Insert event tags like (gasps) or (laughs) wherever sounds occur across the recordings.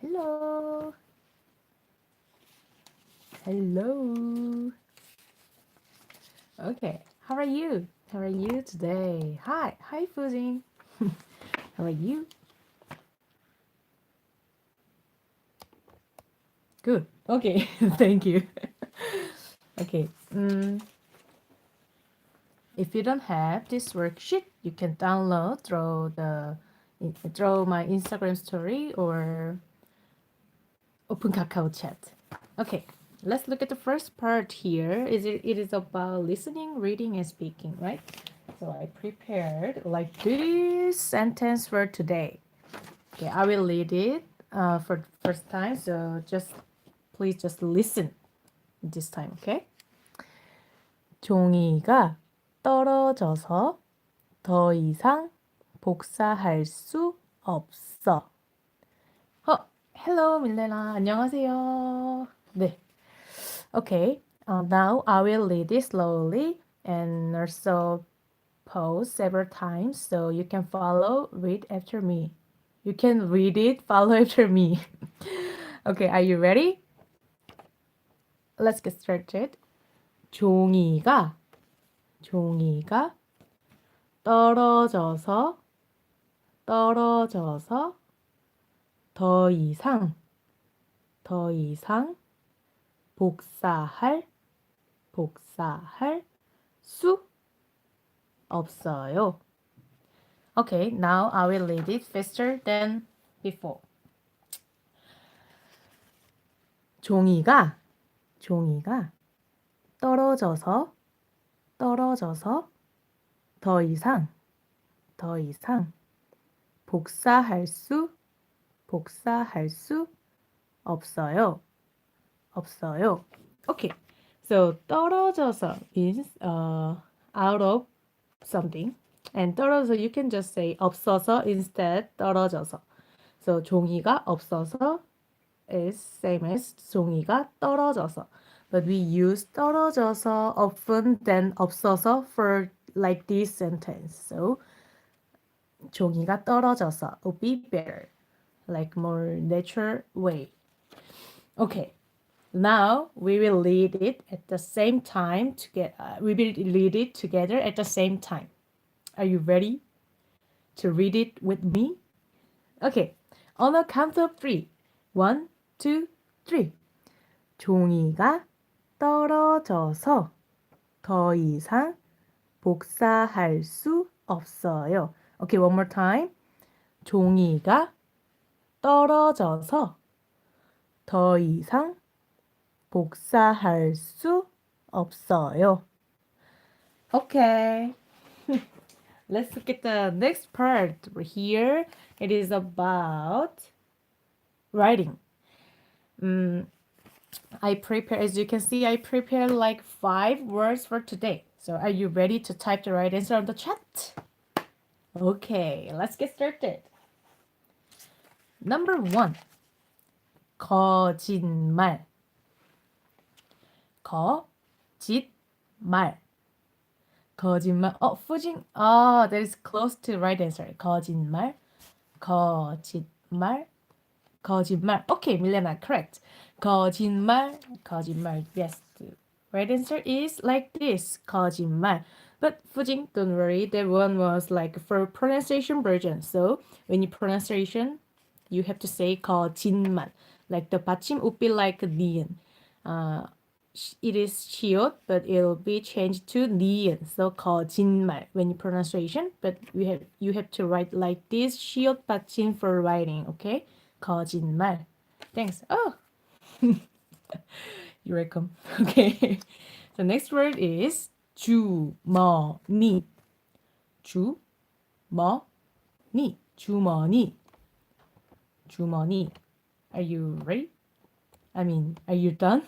Hello. Hello. Okay. How are you? How are you today? Hi. Hi, Fujin. (laughs) How are you? Good. Okay. (laughs) Thank you. (laughs) okay. Mm, if you don't have this worksheet, you can download through the through my Instagram story or open Kakao chat. Okay. Let's look at the first part here. Is it, it is about listening, reading, and speaking, right? So I prepared like this sentence for today. Okay, I will read it uh, for the first time. So just please just listen this time, okay? 종이가 떨어져서 더 이상 복사할 수 없어. 어, hello 밀레나 안녕하세요. 네. Okay, uh, now I will read it slowly and also pause several times so you can follow, read after me. You can read it, follow after me. (laughs) okay, are you ready? Let's get started. 종이가 종이가 떨어져서 떨어져서 더 이상 더 이상 복사할 복사할 수 없어요. Okay, now I will read it faster than before. 종이가 종이가 떨어져서 떨어져서 더 이상 더 이상 복사할 수 복사할 수 없어요. 없어요. Okay. So 떨어져서 means uh, out of something. And 떨어져 you can just say 없어서 instead 떨어져서. So 종이가 없어서 is same as 종이가 떨어져서. But we use 떨어져서 often than 없어서 for like this sentence. So 종이가 떨어져서 would be better. Like more natural way. Okay. Now we will read it at the same time to get uh, we will read it together at the same time. Are you ready to read it with me? Okay. On the count of three. One, two, three. 종이가 떨어져서 더 이상 복사할 수 없어요. Okay, one more time. 종이가 떨어져서 더 이상 복사할 수 없어요. Okay. (laughs) Let's look at the next part here. It is about writing. Um, I prepare, as you can see, I prepared like five words for today. So are you ready to type the right answer on the chat? Okay, let's get started. Number one. 거짓말. 거짓말. 거짓말. 어, fu진. 아, that is close to right answer. 거짓말. 거짓말. 거짓말. Okay, Milena, correct. 거짓말. 거짓말. Yes. The right answer is like this. 거짓말. But Fujin, don't worry. That one was like for pronunciation version. So when you pronunciation, you have to say 거짓말. Like the 받침 would be like 니은. Uh, it is 시옷, but it'll be changed to 니은. So 거짓말 when you pronunciation, but we have you have to write like this 시옷 받침 for writing. Okay, 거짓말. Thanks. Oh, (laughs) you're welcome. (laughs) Okay. The next word is 주머니. 주머니. 주머니. 주머니. Are you ready? I mean, are you done?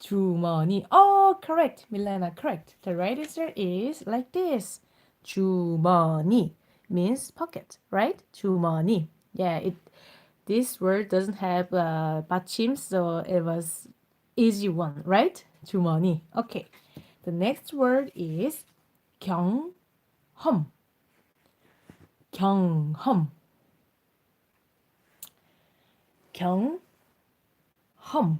주머니. Oh, correct, Milena, correct. The right answer is like this. 주머니 means pocket, right? 주머니. Yeah, it. This word doesn't have uh, 받침, so it was easy one, right? 주머니. Okay. The next word is 경험. 경험. 경, 험.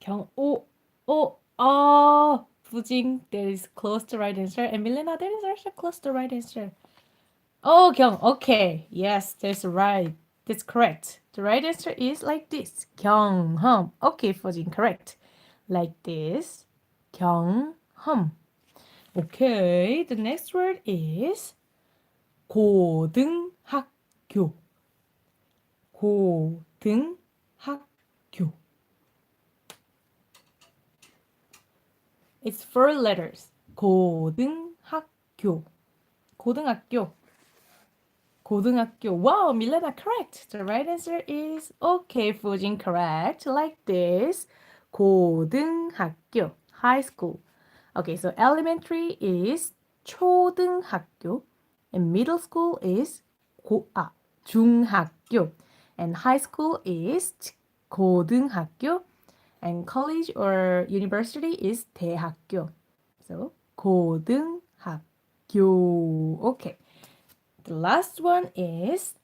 경, 오, 오, 아, 부징. That is close to right answer. And Milena, that is also close to right answer. Oh, 경, okay. Yes, that's right. That's correct. The right answer is like this. 경험. Okay, 부징, correct. Like this. 경험. Okay, the next word is 고등학교. 고등학교. It's four letters. 고등학교. 고등학교. 고등학교. Wow, Milena, correct. The right answer is okay, Fujin, correct. Like this. 고등학교. High school. Okay, so elementary is 초등학교. And middle school is 고, 아, 중학교. And high school is 고등학교. And college or university is 대학교. So 고등학교. Okay. The last one is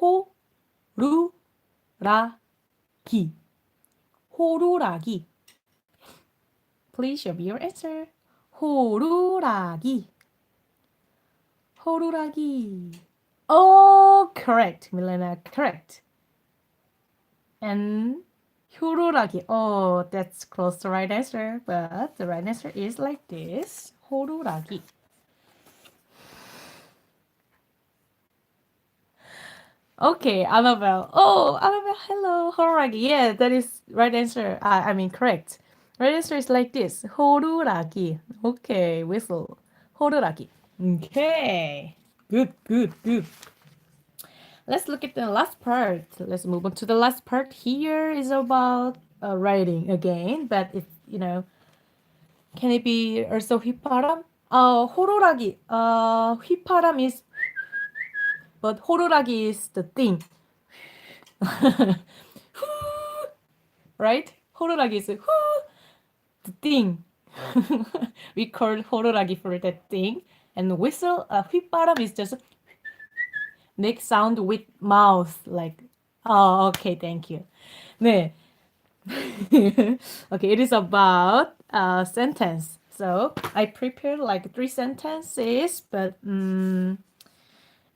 호루라기. 호루라기. Please show me your answer. 호루라기. 호루라기. Oh, correct, Milena, correct. And Horuragi. Oh, that's close to right answer, but the right answer is like this. Horuragi. Okay, Annabelle. Oh, Annabelle, hello, Horuragi. Yeah, that is right answer. Uh, I mean, correct. Right answer is like this. Horuragi. Okay, whistle. Horuragi. Okay. Good, good, good. Let's look at the last part. Let's move on to the last part. Here is about uh, writing again, but it's, you know, can it be also 휘파람? Uh, 호루라기. Uh, 휘파람 is, but 호루라기 is the thing. (laughs) right? 호루라기 is whoo, the thing. (laughs) we call 호루라기 for that thing. And whistle, uh, 휘바람 is just make sound with mouth like oh okay thank you 네 (laughs) okay it is about a sentence so I prepared like three sentences but um,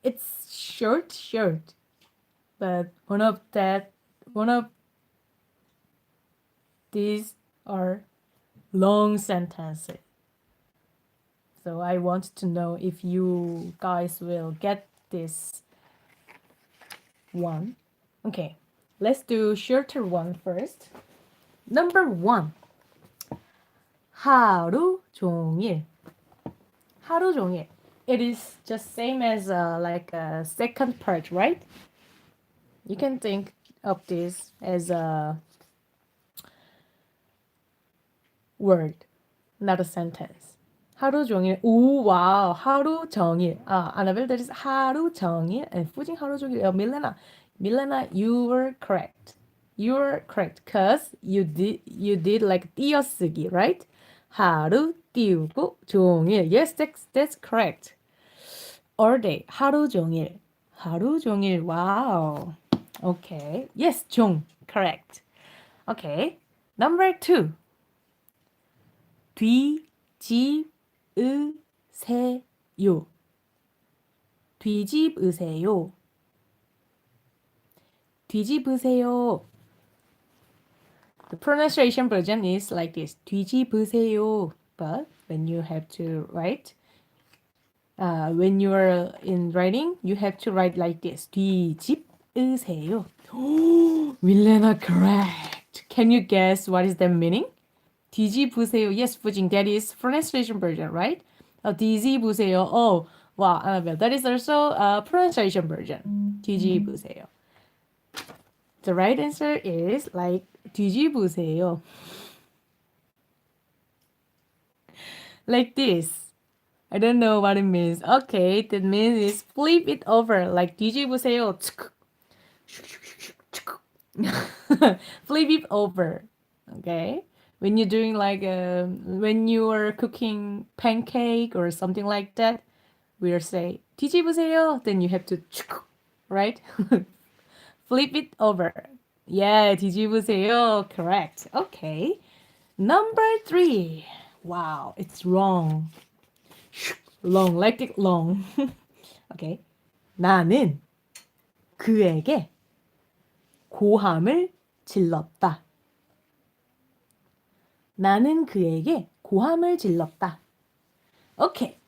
it's short short but one of that one of these are long sentences so I want to know if you guys will get this one. Okay, let's do shorter one first. Number one. 하루 종일. 하루 종일. It is just same as uh, like a second part, right? You can think of this as a word, not a sentence. 하루 종일. 오, 와우. 하루 종일. 아, Annabelle, that is 하루 종일. And fu진 하루 종일. Uh, Milena, Milena, you were correct. You were correct. Cause you did, you did like 띄어쓰기, right? 하루 띄우고 종일. Yes, that's, that's correct. All day. 하루 종일. 하루 종일. Wow. Okay. Yes, 종. Correct. Okay. Number two. 뒤집 으세요. 뒤집으세요. 뒤집으세요. The pronunciation version is like this. 뒤집으세요. But when you have to write, uh, when you are in writing, you have to write like this. 뒤집으세요. (gasps) Milena, correct. Can you guess what is the meaning? 뒤집으세요. Yes, Fujing, that is pronunciation version, right? Uh, 뒤집으세요. Oh, wow, Annabelle, that is also a pronunciation version. 뒤집으세요. The right answer is like 뒤집으세요. Like this. I don't know what it means. Okay, that means is flip it over like 뒤집으세요. (laughs) flip it over. Okay when you're doing like a, when you are cooking pancake or something like that, we'll say 뒤집으세요. Then you have to right? (laughs) Flip it over. Yeah, 뒤집으세요. Correct. Okay. Number three. Wow, it's wrong. Long, like it long. (laughs) okay. 나는 그에게 고함을 질렀다. 나는 그에게 고함을 질렀다. Okay.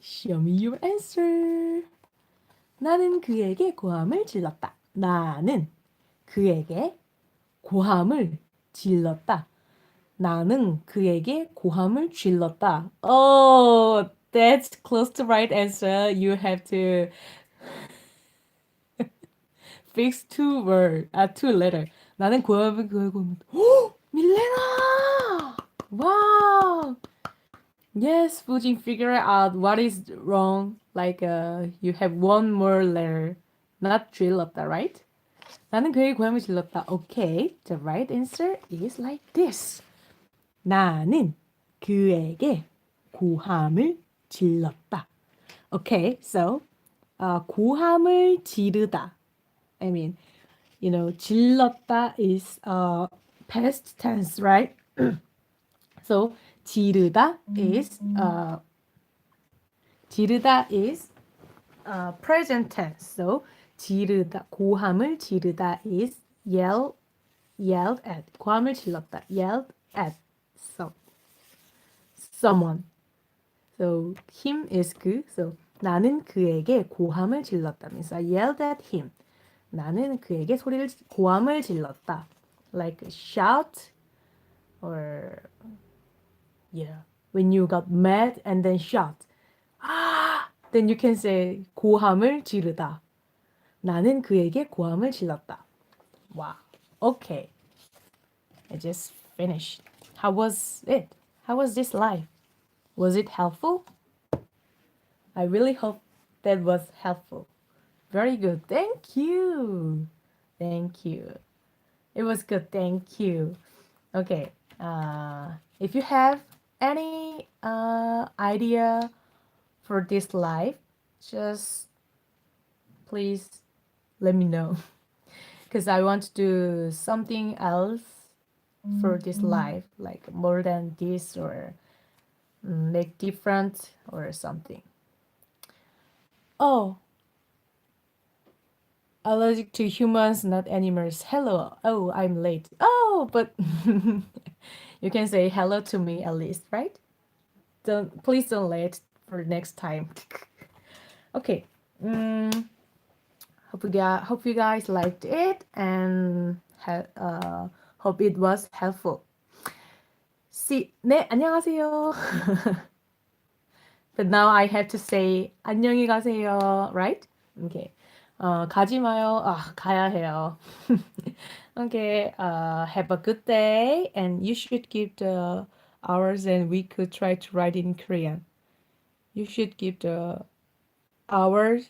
Show me your answer. 나는 그에게 고함을 질렀다. 나는 그에게 고함을 질렀다. 나는 그에게 고함을 질렀다. Oh, that's close to right answer. You have to fix two word, uh, two letter. 나는 고함을 그에게 밀레나. Wow. Yes, Fujin figure out what is wrong. Like uh, you have one more letter, not 질렀다, right? 나는 그의 고함을 질렀다. Okay, the right answer is like this. 나는 그에게 고함을 질렀다. Okay, so uh, 고함을 지르다. I mean, you know, 질렀다 is uh, past tense, right? (clears throat) so 지르다 is uh, 지르다 is uh, present tense. So 지르다 고함을 지르다 is yell yelled at 고함을 질렀다 yelled at some someone. So him is 그. So 나는 그에게 고함을 질렀다. means I yelled at him. 나는 그에게 소리를 고함을 질렀다. Like shout or yeah. When you got mad and then shout. 아! Then you can say 고함을 지르다. 나는 그에게 고함을 질렀다. Wow. Okay. I just finished. How was it? How was this live? Was it helpful? I really hope that was helpful. Very good. Thank you. Thank you. It was good. Thank you. Okay. Uh, if you have any uh, idea for this live, just please let me know (laughs) because I want to do something else for this live, like more than this or make different or something. Oh, allergic to humans, not animals. Hello. Oh, I'm late. Oh, but (laughs) you can say hello to me at least, right? Don't please don't late for next time. (laughs) okay. Mm, hope you guys hope you guys liked it and ha, uh, hope it was helpful. See, 네 안녕하세요. (laughs) but now I have to say 안녕히 가세요, right? Okay. 어, 가지 마요. 아, 가야 해요. (laughs) okay. Uh, have a good day, and you should give the hours, and we could try to write in Korean. You should give the hours,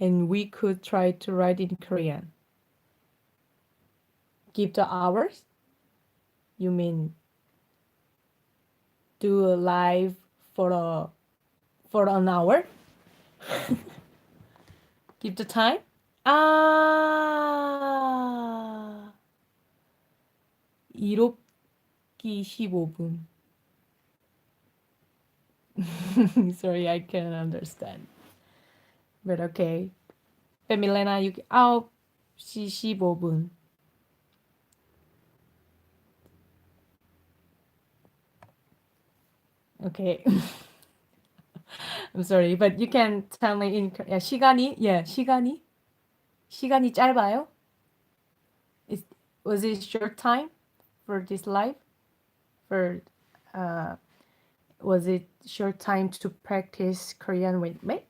and we could try to write in Korean. Give the hours? You mean do a live for a for an hour? (laughs) Give the time? 아, 1곱기 15분. (laughs) Sorry, I can't understand. But okay. Milena, you 9시 15분. Okay. (laughs) I'm sorry, but you can tell me in 야, 시간이 yeah, 시간이 시간이 짧아요? Is was it short time for this live? For uh was it short time to practice Korean with me?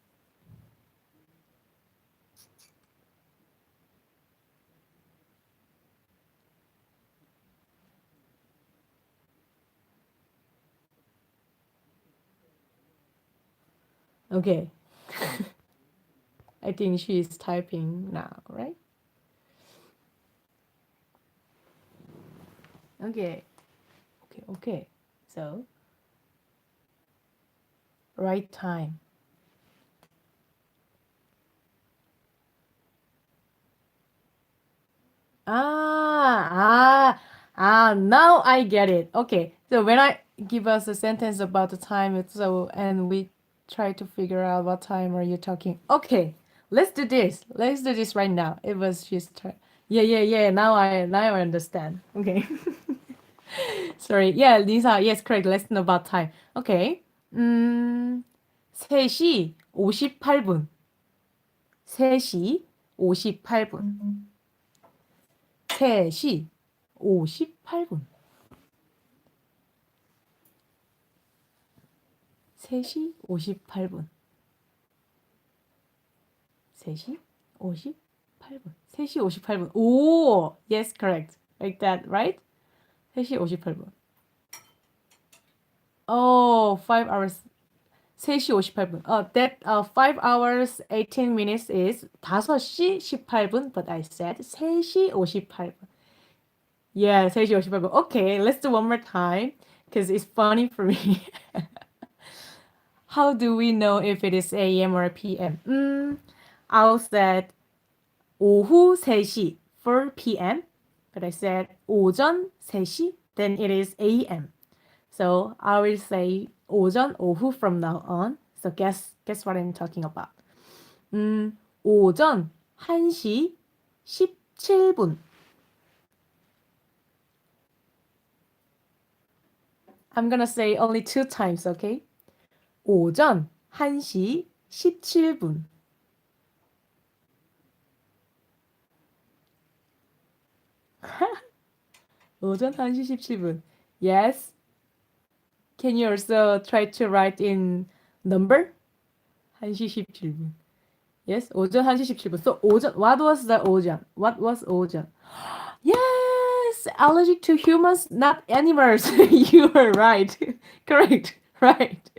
Okay. (laughs) I think she is typing now, right? Okay. Okay, okay. So, right time. Ah, ah, ah, now I get it. Okay. So when I give us a sentence about the time, it's so, and we try to figure out what time are you talking. Okay. Let's do this. Let's do this right now. It was just, try- yeah, yeah, yeah. Now I, now I understand. Okay. (laughs) Sorry. Yeah, Lisa. Yes, correct. Lesson about time. Okay. 음, 3시 58분. 3시 58분. 3시 58분. 3시 58분. 3시 58분. 3시 58분. 오, yes, correct. Like that, right? 3시 58분. Oh, 5 hours. 3시 58분. Uh, that uh, 5 hours 18 minutes is 5시 18분, but I said 3시 58분. Yeah, 3시 58분. Okay, let's do one more time because it's funny for me. (laughs) How do we know if it is AM or PM? Mm, I'll said 오후 3시, 4 PM, but I said 오전 3시, then it is AM. So I will say 오전, 오후 from now on. So guess guess what I'm talking about. 음, 오전 1시 17분. I'm gonna say only two times, okay? 오전 1시 17분. (laughs) 오전 1시 17분. Yes. Can you also try to write in number? 1시 17분. Yes, 오전 1시 17분. So 오전, what was the 오전? What was 오전? (gasps) Yes, allergic to humans, not animals. (laughs) you are right. (laughs) Correct. Right.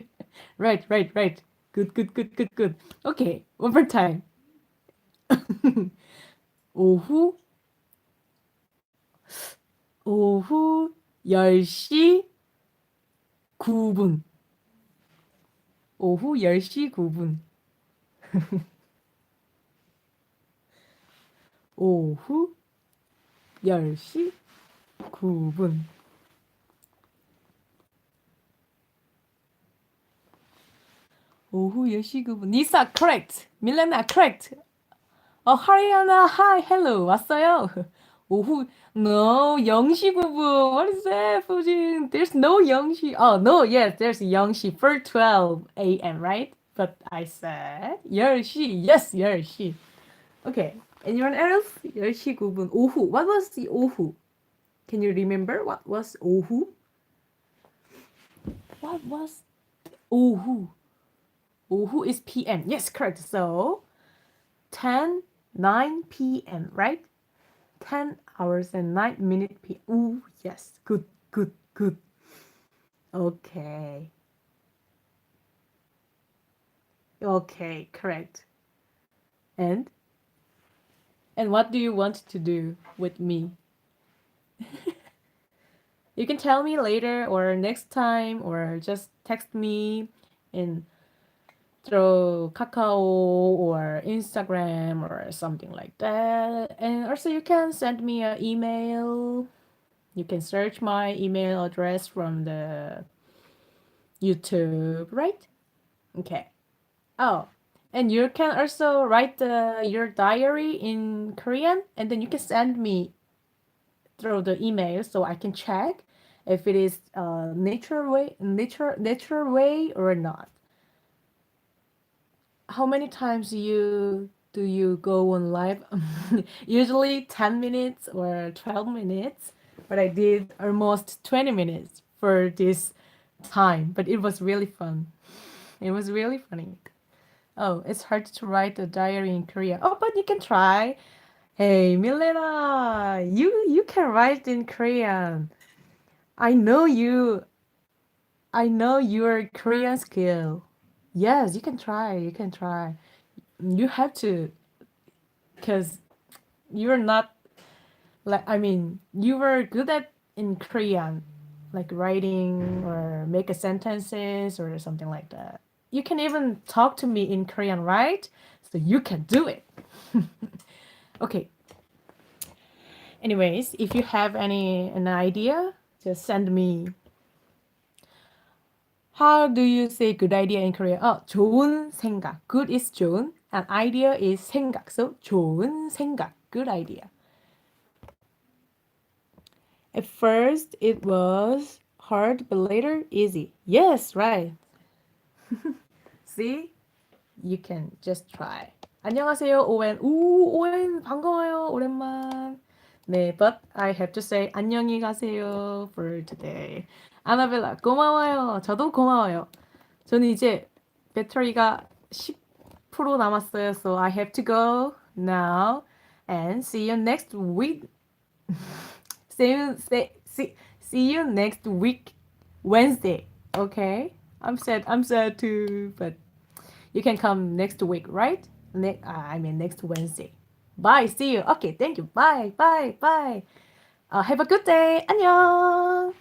Right, right, right. Good, good, good, good, good. Okay, one more time. 오후 오후 10시 9분. 오후 10시 9분. 오후 10시 9분. 오후 10시 9분. Nisa, correct. Milena, correct. 어, 하리아나, hi, hello. 왔어요. (laughs) 오후, no, 0시 9분. What is that, Fujin? There's no 0시. Oh, no, yes, there's 0시 for 12 a.m., right? But I said 10시. Yes, 10시. Okay. Anyone else? 10시 9분. 오후. What was the 오후? Can you remember what was 오후? What was 오후? 오후 is PM. Yes, correct. So 10, 9 p.m., right? 10 hours and 9 minutes PM. Ooh, yes. Good, good, good. Okay. Okay, correct. And and what do you want to do with me? (laughs) you can tell me later or next time or just text me in through Kakao or Instagram or something like that. And also you can send me an email. You can search my email address from the YouTube, right? Okay. Oh, and you can also write the, your diary in Korean and then you can send me through the email so I can check if it is uh nature way nature nature way or not how many times you do you go on live? (laughs) Usually 10 minutes or 12 minutes, but I did almost 20 minutes for this time, but it was really fun. It was really funny. Oh, it's hard to write a diary in Korea. Oh, but you can try. Hey, Milena, you you can write in Korean. I know you. I know your Korean skill. Yes, you can try. You can try. You have to, because you're not like I mean you were good at in Korean, like writing or make a sentences or something like that. You can even talk to me in Korean, right? So you can do it. (laughs) okay. Anyways, if you have any an idea, just send me. How do you say good idea in Korean? 어, 좋은 생각. Good is 좋은, and idea is 생각. So 좋은 생각. Good idea. At first, it was hard, but later easy. Yes, right. (laughs) See, you can just try. 안녕하세요, 오웬. 우, 오웬 반가워요, 오랜만. 네, but I have to say 안녕히 가세요 for today. 아나벨라 고마워요. 저도 고마워요. 저는 이제 배터리가 10% 남았어요. So I have to go now and see you next week. (laughs) see you see, see, see you next week Wednesday. Okay? I'm sad. I'm sad too, but you can come next week, right? Ne- I mean next Wednesday. Bye. See you. Okay. Thank you. Bye. Bye. Bye. Uh, have a good day. 안녕.